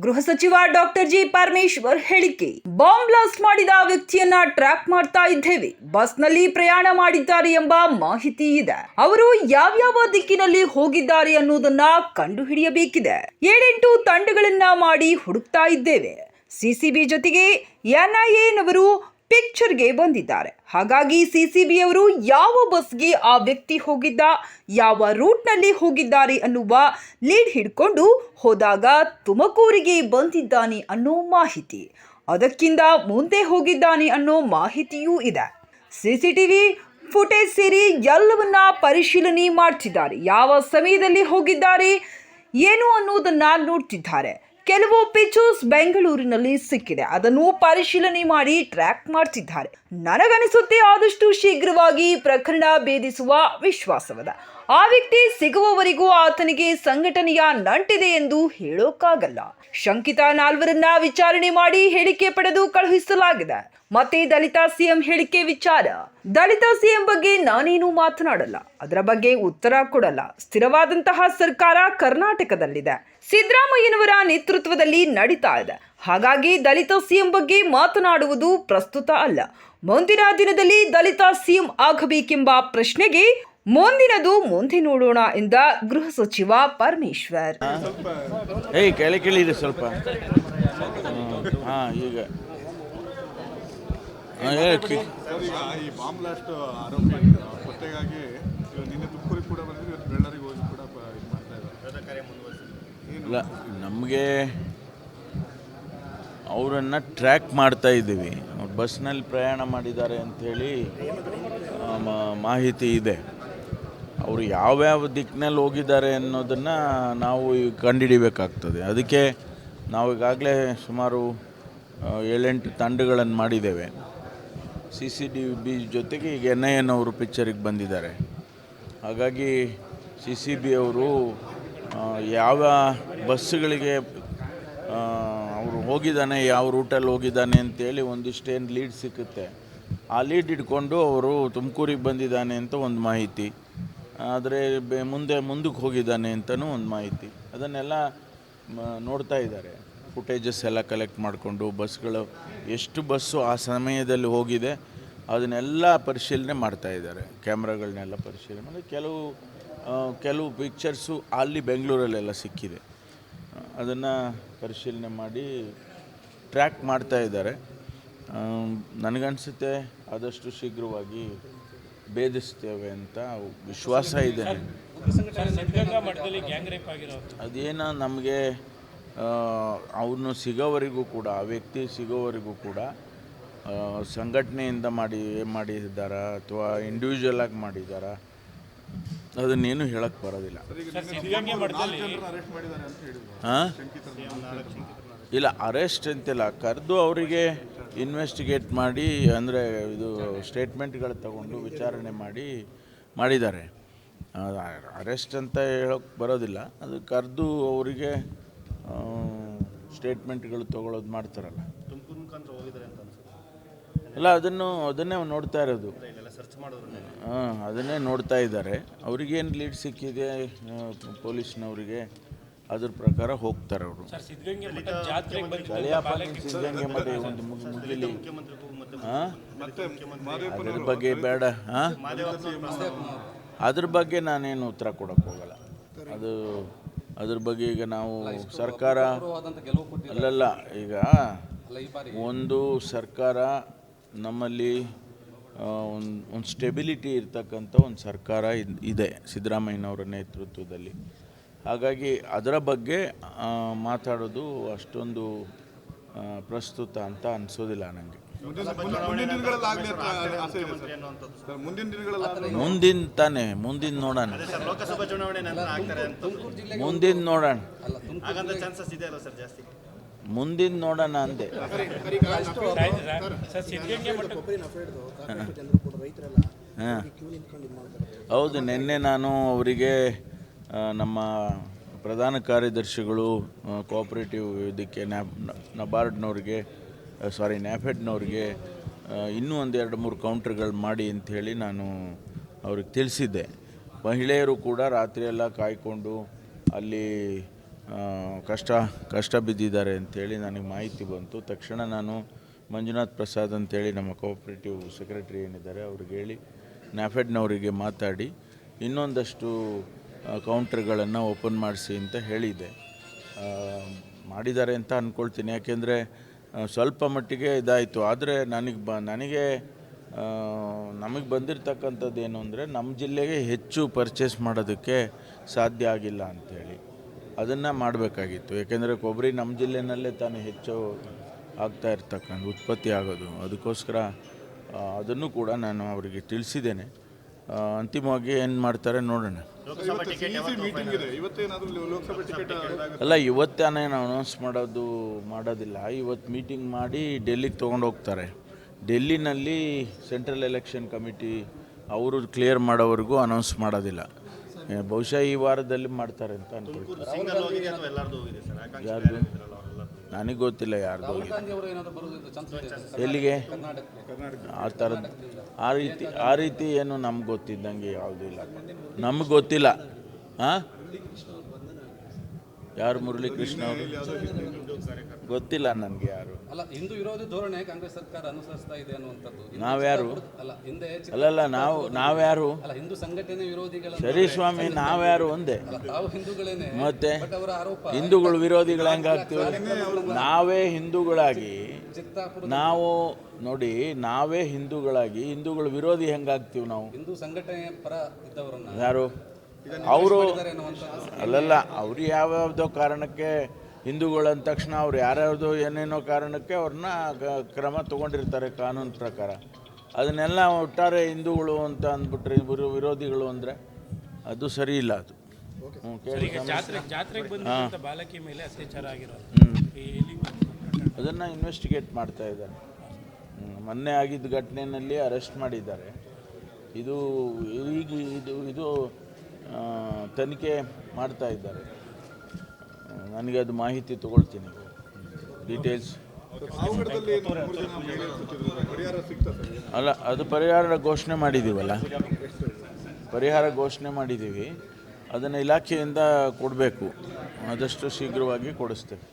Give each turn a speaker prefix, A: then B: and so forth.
A: ಗೃಹ ಸಚಿವ doctor G Parameshwar ಹೇಳಿಕೆ. ಬಾಂಬ್ ಬ್ಲಾಸ್ಟ್ ಮಾಡಿದ ವ್ಯಕ್ತಿಯನ್ನ ಟ್ರ್ಯಾಕ್ ಮಾಡ್ತಾ ಇದ್ದೇವೆ. ಬಸ್ನಲ್ಲಿ ಪ್ರಯಾಣ ಮಾಡಿದ್ದಾರೆ ಎಂಬ ಮಾಹಿತಿ ಇದೆ. ಅವರು ಯಾವ್ಯಾವ ದಿಕ್ಕಿನಲ್ಲಿ ಹೋಗಿದ್ದಾರೆ ಅನ್ನೋದನ್ನ ಕಂಡುಹಿಡಿಯಬೇಕಿದೆ. ಏಳೆಂಟು ತಂಡಗಳನ್ನ ಮಾಡಿ ಹುಡುಕ್ತಾ ಇದ್ದೇವೆ. ಸಿಸಿಬಿ ಜೊತೆಗೆ ಎನ್ಐಎನವರು ಪಿಕ್ಚರ್ಗೆ ಬಂದಿದ್ದಾರೆ. ಹಾಗಾಗಿ ಸಿಸಿಬಿಯವರು ಯಾವ ಬಸ್ಗೆ ಆ ವ್ಯಕ್ತಿ ಹೋಗಿದ್ದ, ಯಾವ ರೂಟ್ನಲ್ಲಿ ಹೋಗಿದ್ದಾರೆ ಅನ್ನುವ ಲೀಡ್ ಹಿಡ್ಕೊಂಡು ಹೋದಾಗ ತುಮಕೂರಿಗೆ ಬಂದಿದ್ದಾನೆ ಅನ್ನೋ ಮಾಹಿತಿ. ಅದಕ್ಕಿಂತ ಮುಂದೆ ಹೋಗಿದ್ದಾನೆ ಅನ್ನೋ ಮಾಹಿತಿಯೂ ಇದೆ. ಸಿಸಿಟಿವಿ ಫುಟೇಜ್ ಸೇರಿ ಎಲ್ಲವನ್ನ ಪರಿಶೀಲನೆ ಮಾಡ್ತಿದ್ದಾರೆ. ಯಾವ ಸಮಯದಲ್ಲಿ ಹೋಗಿದ್ದಾರೆ, ಏನು ಅನ್ನೋದನ್ನ ನೋಡ್ತಿದ್ದಾರೆ. ಕೆಲವು ಪಿಚೂಸ್ ಬೆಂಗಳೂರಿನಲ್ಲಿ ಸಿಕ್ಕಿದೆ. ಅದನ್ನು ಪರಿಶೀಲನೆ ಮಾಡಿ ಟ್ರ್ಯಾಕ್ ಮಾಡ್ತಿದ್ದಾರೆ. ನನಗನಿಸುತ್ತೆ ಆದಷ್ಟು ಶೀಘ್ರವಾಗಿ ಪ್ರಕರಣ ಭೇದಿಸುವ ವಿಶ್ವಾಸವಿದೆ. ಆ ವ್ಯಕ್ತಿ ಸಿಗುವವರೆಗೂ ಆತನಿಗೆ ಸಂಘಟನೆಯ ನಂಟಿದೆ ಎಂದು ಹೇಳೋಕ್ಕಾಗಲ್ಲ. ಶಂಕಿತ ನಾಲ್ವರನ್ನ ವಿಚಾರಣೆ ಮಾಡಿ ಹೇಳಿಕೆ ಪಡೆದು ಕಳುಹಿಸಲಾಗಿದೆ. ಮತ್ತೆ ದಲಿತ ಸಿಎಂ ಹೇಳಿಕೆ ವಿಚಾರ. ದಲಿತ ಸಿಎಂ ಬಗ್ಗೆ ನಾನೇನು ಮಾತನಾಡಲ್ಲ. ಅದರ ಬಗ್ಗೆ ಉತ್ತರ ಕೊಡಲ್ಲ. ಸ್ಥಿರವಾದಂತಹ ಸರ್ಕಾರ ಕರ್ನಾಟಕದಲ್ಲಿದೆ. ಸಿದ್ದರಾಮಯ್ಯನವರ ನೇತೃತ್ವದಲ್ಲಿ ನಡೀತಾ ಇದೆ. ಹಾಗಾಗಿ ದಲಿತ ಸಿಎಂ ಬಗ್ಗೆ ಮಾತನಾಡುವುದು ಪ್ರಸ್ತುತ ಅಲ್ಲ. ಮುಂದಿನ ದಿನದಲ್ಲಿ ದಲಿತ ಸಿಎಂ ಆಗಬೇಕೆಂಬ ಪ್ರಶ್ನೆಗೆ ಮುಂದಿನದು ಮುಂದೆ ನೋಡೋಣ ಎಂದ ಗೃಹ ಸಚಿವ ಪರಮೇಶ್ವರ್.
B: ಏಯ್ ಕೆಳ ಕೇಳಿರಿ ಸ್ವಲ್ಪ. ಹಾಂ ಈಗ. ಇಲ್ಲ ನಮಗೆ ಅವರನ್ನು ಟ್ರ್ಯಾಕ್ ಮಾಡ್ತಾ ಇದ್ದೀವಿ. ಅವ್ರು ಬಸ್ನಲ್ಲಿ ಪ್ರಯಾಣ ಮಾಡಿದ್ದಾರೆ ಅಂಥೇಳಿ ಮಾಹಿತಿ ಇದೆ. ಅವರು ಯಾವ್ಯಾವ ದಿಕ್ಕಿನಲ್ಲಿ ಹೋಗಿದ್ದಾರೆ ಅನ್ನೋದನ್ನು ನಾವು ಈಗ ಕಂಡುಹಿಡಿಬೇಕಾಗ್ತದೆ. ಅದಕ್ಕೆ ನಾವು ಈಗಾಗಲೇ ಸುಮಾರು ಏಳೆಂಟು ತಂಡಗಳನ್ನು ಮಾಡಿದ್ದೇವೆ. ಸಿ ಸಿ ಡಿ ಬಿ ಜೊತೆಗೆ ಈಗ ಎನ್ ಐ ಎನ್ ಅವರು ಪಿಕ್ಚರಿಗೆ ಬಂದಿದ್ದಾರೆ. ಹಾಗಾಗಿ ಸಿ ಸಿ ಬಿ ಅವರು ಯಾವ ಬಸ್ಸುಗಳಿಗೆ ಅವರು ಹೋಗಿದ್ದಾನೆ, ಯಾವ ರೂಟಲ್ಲಿ ಹೋಗಿದ್ದಾನೆ ಅಂತೇಳಿ ಒಂದಿಷ್ಟೇನು ಲೀಡ್ ಸಿಕ್ಕುತ್ತೆ. ಆ ಲೀಡ್ ಇಟ್ಕೊಂಡು ಅವರು ತುಮಕೂರಿಗೆ ಬಂದಿದ್ದಾನೆ ಅಂತ ಒಂದು ಮಾಹಿತಿ. ಆದರೆ ಮುಂದೆ ಮುಂದಕ್ಕೆ ಹೋಗಿದ್ದಾನೆ ಅಂತಲೂ ಒಂದು ಮಾಹಿತಿ. ಅದನ್ನೆಲ್ಲ ನೋಡ್ತಾ ಇದ್ದಾರೆ. ಫುಟೇಜಸ್ ಎಲ್ಲ ಕಲೆಕ್ಟ್ ಮಾಡಿಕೊಂಡು ಬಸ್ಗಳು ಎಷ್ಟು ಬಸ್ಸು ಆ ಸಮಯದಲ್ಲಿ ಹೋಗಿದೆ, ಅದನ್ನೆಲ್ಲ ಪರಿಶೀಲನೆ ಮಾಡ್ತಾ ಇದ್ದಾರೆ. ಕ್ಯಾಮ್ರಾಗಳನ್ನೆಲ್ಲ ಪರಿಶೀಲನೆ ಮಾಡಿ. ಕೆಲವು ಕೆಲವು ಪಿಕ್ಚರ್ಸು ಅಲ್ಲಿ ಬೆಂಗಳೂರಲ್ಲೆಲ್ಲ ಸಿಕ್ಕಿದೆ. ಅದನ್ನು ಪರಿಶೀಲನೆ ಮಾಡಿ ಟ್ರ್ಯಾಕ್ ಮಾಡ್ತಾ ಇದ್ದಾರೆ. ನನಗನ್ಸುತ್ತೆ ಆದಷ್ಟು ಶೀಘ್ರವಾಗಿ ಭೇದಿಸ್ತೇವೆ ಅಂತ ವಿಶ್ವಾಸ ಇದೆ.
C: ಅದೇನು ಮಠದಲ್ಲಿ ಗ್ಯಾಂಗ್ ರೇಪ್ ಆಗಿರೋ
B: ಅದೇನೋ ನಮಗೆ ಅವನು ಸಿಗೋವರೆಗೂ ಕೂಡ ಆ ವ್ಯಕ್ತಿ ಸಿಗೋವರೆಗೂ ಕೂಡ ಸಂಘಟನೆಯಿಂದ ಮಾಡಿ ಮಾಡಿದ್ದಾರಾ ಅಥವಾ ಇಂಡಿವಿಜುವಲ್ ಆಗಿ ಮಾಡಿದ್ದಾರಾ ಅದನ್ನೇನು ಹೇಳಕ್ಕೆ ಬರೋದಿಲ್ಲ.
C: ಸಿದ್ಧಗಂಗೆ ಮಠದಲ್ಲಿ
D: ಅರೆಸ್ಟ್ ಮಾಡಿದ್ದಾರೆ ಅಂತ ಹೇಳಿದ್ರು.
B: ಹಾಂ ಇಲ್ಲ ಅರೆಸ್ಟ್ ಅಂತಿಲ್ಲ ಕರೆದು ಅವರಿಗೆ ಇನ್ವೆಸ್ಟಿಗೇಟ್ ಮಾಡಿ ಅಂದರೆ ಇದು ಸ್ಟೇಟ್ಮೆಂಟ್ಗಳು ತಗೊಂಡು ವಿಚಾರಣೆ ಮಾಡಿ ಮಾಡಿದ್ದಾರೆ. ಅರೆಸ್ಟ್ ಅಂತ ಹೇಳೋಕ್ಕೆ ಬರೋದಿಲ್ಲ. ಅದು ಕರೆದು ಅವರಿಗೆ ಸ್ಟೇಟ್ಮೆಂಟ್ಗಳು ತಗೊಳ್ಳೋದು ಮಾಡ್ತಾರಲ್ಲ. ಇಲ್ಲ ಅದನ್ನು ಅದನ್ನೇ ನೋಡ್ತಾ ಇರೋದು. ಹಾಂ ಅದನ್ನೇ ನೋಡ್ತಾ ಇದ್ದಾರೆ. ಅವ್ರಿಗೇನು ಲೀಡ್ ಸಿಕ್ಕಿದೆ ಪೊಲೀಸ್ನವರಿಗೆ? ಅದ್ರ ಪ್ರಕಾರ ಹೋಗ್ತಾರೆ ಅವರು.
C: ಸರ್ ಸಿದ್ಧಗಂಗೆ ಮಠ
B: ಒಂದು ಮುಗ್- ಮುಗಿಲಿ ಹಾಂ ಅದ್ರ ಬಗ್ಗೆ ಬೇಡ ಹಾಂ ಅದ್ರ ಬಗ್ಗೆ ನಾನೇನು ಉತ್ತರ ಕೊಡೋಕ್ಕೆ ಹೋಗಲ್ಲ. ಅದು ಅದ್ರ ಬಗ್ಗೆ ಈಗ ನಾವು ಸರ್ಕಾರ ಅಲ್ಲಲ್ಲ ಈಗ ಒಂದು ಸರ್ಕಾರ ನಮ್ಮಲ್ಲಿ ಒಂದು ಒಂದು ಸ್ಟೆಬಿಲಿಟಿ ಇರ್ತಕ್ಕಂಥ ಒಂದು ಸರ್ಕಾರ ಇದ್- ಇದೆ ಸಿದ್ದರಾಮಯ್ಯನವರ ನೇತೃತ್ವದಲ್ಲಿ. ಹಾಗಾಗಿ ಅದರ ಬಗ್ಗೆ ಮಾತಾಡೋದು ಅಷ್ಟೊಂದು ಪ್ರಸ್ತುತ ಅಂತ ಅನಿಸೋದಿಲ್ಲ ನನಗೆ
D: ಮುಂದಿನ ಮುಂದಿನ- ಮುಂದಿನ ದಿನಗಳಲ್ಲಿ ಆಗಲಿ ಆಸೆ ಇದೆ ಸರ್. ಸರ್ ಮುಂದಿನ ದಿನಗಳಲ್ಲಿ
B: ಮುಂದಿನ ತಾನೆ ಮುಂದಿನ ನೋಡೋಣ.
E: ಲೋಕಸಭಾ ಚುನಾವಣೆ ನಂತರ ಆಗ್ತಾರೆ ಅಂತ
B: ಮುಂದಿನ ನೋಡೋಣ.
E: ಹಾಗಂತ ಚಾನ್ಸಸ್ ಇದೆ ಅಲ್ಲ ಸರ್ ಜಾಸ್ತಿ.
B: ಮುಂದಿನ ನೋಡೋಣ ಅಂದೆ. ಹೌದು ನಿನ್ನೆ ನಾನು ಅವರಿಗೆ ನಮ್ಮ ಪ್ರಧಾನ ಕಾರ್ಯದರ್ಶಿಗಳು ಕೋಆಪರೇಟಿವ್ ಇದಕ್ಕೆ ನ್ಯಾಪ್ ನಬಾರ್ಡ್ನವ್ರಿಗೆ ಸಾರಿ ನ್ಯಾಫೆಡ್ನವ್ರಿಗೆ ಇನ್ನೂ ಒಂದು ಎರಡು ಮೂರು ಕೌಂಟ್ರ್ಗಳು ಮಾಡಿ ಅಂಥೇಳಿ ನಾನು ಅವ್ರಿಗೆ ತಿಳಿಸಿದ್ದೆ. ಮಹಿಳೆಯರು ಕೂಡ ರಾತ್ರಿಯೆಲ್ಲ ಕಾಯ್ಕೊಂಡು ಅಲ್ಲಿ ಕಷ್ಟ ಕಷ್ಟ ಬಿದ್ದಿದ್ದಾರೆ ಅಂಥೇಳಿ ನನಗೆ ಮಾಹಿತಿ ಬಂತು. ತಕ್ಷಣ ನಾನು ಮಂಜುನಾಥ್ ಪ್ರಸಾದ್ ಅಂತೇಳಿ ನಮ್ಮ ಕೋಆಪ್ರೇಟಿವ್ ಸೆಕ್ರೆಟರಿ ಏನಿದ್ದಾರೆ ಅವ್ರಿಗೆ ಹೇಳಿ ನ್ಯಾಫೆಡ್ನವರಿಗೆ ಮಾತಾಡಿ. ಇನ್ನೊಂದಷ್ಟು ಕೌಂಟರ್ಗಳನ್ನು ಓಪನ್ ಮಾಡಿಸಿ ಅಂತ ಹೇಳಿದೆ ಮಾಡಿದ್ದಾರೆ ಅಂತ ಅಂದ್ಕೊಳ್ತೀನಿ ಯಾಕೆಂದರೆ ಸ್ವಲ್ಪ ಮಟ್ಟಿಗೆ ಇದಾಯಿತು. ಆದರೆ ನನಗೆ ಬ, ನನಗೆ ನಮಗೆ ಬಂದಿರತಕ್ಕಂಥದ್ದು ಏನು ಅಂದರೆ ನಮ್ಮ ಜಿಲ್ಲೆಗೆ ಹೆಚ್ಚು ಪರ್ಚೇಸ್ ಮಾಡೋದಕ್ಕೆ ಸಾಧ್ಯ ಆಗಿಲ್ಲ ಅಂಥೇಳಿ ಅದನ್ನು ಮಾಡಬೇಕಾಗಿತ್ತು. ಯಾಕೆಂದರೆ ಕೊಬ್ಬರಿ ನಮ್ಮ ಜಿಲ್ಲೆನಲ್ಲೇ ತಾನೇ ಹೆಚ್ಚು ಆಗ್ತಾ ಇರ್ತಕ್ಕಂಥ, ಉತ್ಪತ್ತಿ ಆಗೋದು. ಅದಕ್ಕೋಸ್ಕರ ಅದನ್ನು ಕೂಡ ನಾನು ಅವರಿಗೆ ತಿಳಿಸಿದ್ದೇನೆ. ಅಂತಿಮವಾಗಿ ಏನು ಮಾಡ್ತಾರೆ ನೋಡೋಣ.
E: ಲೋಕಸಭಾ ಟಿಕೆಟ್
D: ಮೀಟಿಂಗ್ ಇದೆ. ಇವತ್ತೇನಾದರೂ ಲೋಕಸಭೆ ಟಿಕೆಟ್
B: ಅಲ್ಲ ಇವತ್ತೇನೇನು ಅನೌನ್ಸ್ ಮಾಡೋದು ಮಾಡೋದಿಲ್ಲ. ಇವತ್ತು ಮೀಟಿಂಗ್ ಮಾಡಿ ಡೆಲ್ಲಿಗೆ ತೊಗೊಂಡು ಹೋಗ್ತಾರೆ. ಡೆಲ್ಲಿನಲ್ಲಿ ಸೆಂಟ್ರಲ್ ಎಲೆಕ್ಷನ್ ಕಮಿಟಿ ಅವರು ಕ್ಲಿಯರ್ ಮಾಡೋವರೆಗೂ ಅನೌನ್ಸ್ ಮಾಡೋದಿಲ್ಲ. ಬಹುಶಃ ಈ ವಾರದಲ್ಲಿ ಮಾಡ್ತಾರೆ ಅಂತ ಅನ್ಕೊಳ್ತಾರೆ
E: ಸಿಂಗಲ್
B: ನನಗೆ ಗೊತ್ತಿಲ್ಲ ಯಾರ್ದು ಎಲ್ಲಿಗೆ? ಆ ಥರದ್ದು ಆ ರೀತಿ ಆ ರೀತಿ ಏನು ನಮ್ಗೆ ಗೊತ್ತಿದ್ದಂಗೆ ಯಾವುದೂ ಇಲ್ಲ. ನಮ್ಗೆ ಗೊತ್ತಿಲ್ಲ. ಹಾಂ ಯಾರು ಮುರಳೀಕೃಷ್ಣ ಅವರು? ಗೊತ್ತಿಲ್ಲ ನನಗೆ ಯಾರು.
F: ಅಲ್ಲ ಹಿಂದೂ ವಿರೋಧಿ ಧೋರಣೆ ಕಾಂಗ್ರೆಸ್ ಸರ್ಕಾರ ಅನುಸರಿಸ್ತಾ ಇದೆ ಅನ್ನುವಂಥದ್ದು.
B: ನಾವ್ಯಾರು?
F: ಅಲ್ಲ ಹಿಂದೆ
B: ಅಲ್ಲಲ್ಲ ನಾವು ನಾವ್ಯಾರು?
F: ಅಲ್ಲ ಹಿಂದೂ ಸಂಘಟನೆ ವಿರೋಧಿಗಳ
B: ಸರಿ ಸ್ವಾಮಿ ನಾವ್ಯಾರು ಒಂದೇ?
F: ನಾವು ತಾವು ಹಿಂದೂಗಳೇನೆ
B: ಮತ್ತೆ ಹಿಂದೂಗಳು ವಿರೋಧಿಗಳು ಹೆಂಗಾಗ್ತೀವಿ ನಾವೇ ಹಿಂದೂಗಳಾಗಿ ನಾವು ನೋಡಿ ನಾವೇ ಹಿಂದೂಗಳಾಗಿ ಹಿಂದೂಗಳ ವಿರೋಧಿ ಹೆಂಗಾಗ್ತೀವಿ ನಾವು?
F: ಹಿಂದೂ ಸಂಘಟನೆ ಪರ ಇದ್ದವರನ್ನ
B: ಯಾರು? ಅವರು ಅಲ್ಲಲ್ಲ ಅವ್ರು ಯಾವ್ಯಾವುದೋ ಕಾರಣಕ್ಕೆ ಹಿಂದೂಗಳು ಅಂದ ತಕ್ಷಣ ಅವ್ರು ಯಾರ್ಯಾರ್ದೋ ಏನೇನೋ ಕಾರಣಕ್ಕೆ ಅವ್ರನ್ನ ಕ್ರಮ ತಗೊಂಡಿರ್ತಾರೆ ಕಾನೂನು ಪ್ರಕಾರ. ಅದನ್ನೆಲ್ಲ ಒಟ್ಟಾರೆ ಹಿಂದೂಗಳು ಅಂತ ಅಂದ್ಬಿಟ್ರೆ ಇಬ್ಬರು ವಿರೋಧಿಗಳು ಅಂದರೆ ಅದು ಸರಿ ಇಲ್ಲ ಅದು. ಅದನ್ನು ಇನ್ವೆಸ್ಟಿಗೇಟ್ ಮಾಡ್ತಾ ಇದ್ದಾರೆ. ಮೊನ್ನೆ ಆಗಿದ್ದ ಘಟನೆಯಲ್ಲಿ ಅರೆಸ್ಟ್ ಮಾಡಿದ್ದಾರೆ. ಇದು ಈಗ ಇದು ಇದು ತನಿಖೆ ಮಾಡ್ತಾ ಇದ್ದಾರೆ. ನನಗೆ ಅದು ಮಾಹಿತಿ ತಗೊಳ್ತೀನಿ. ಡೀಟೇಲ್ಸ್ ಅಲ್ಲ ಅದು ಪರಿಹಾರ ಘೋಷಣೆ ಮಾಡಿದ್ದೀವಲ್ಲ? ಪರಿಹಾರ ಘೋಷಣೆ ಮಾಡಿದ್ದೀವಿ. ಅದನ್ನು ಇಲಾಖೆಯಿಂದ ಕೊಡಬೇಕು. ಆದಷ್ಟು ಶೀಘ್ರವಾಗಿ ಕೊಡಿಸ್ತೇವೆ.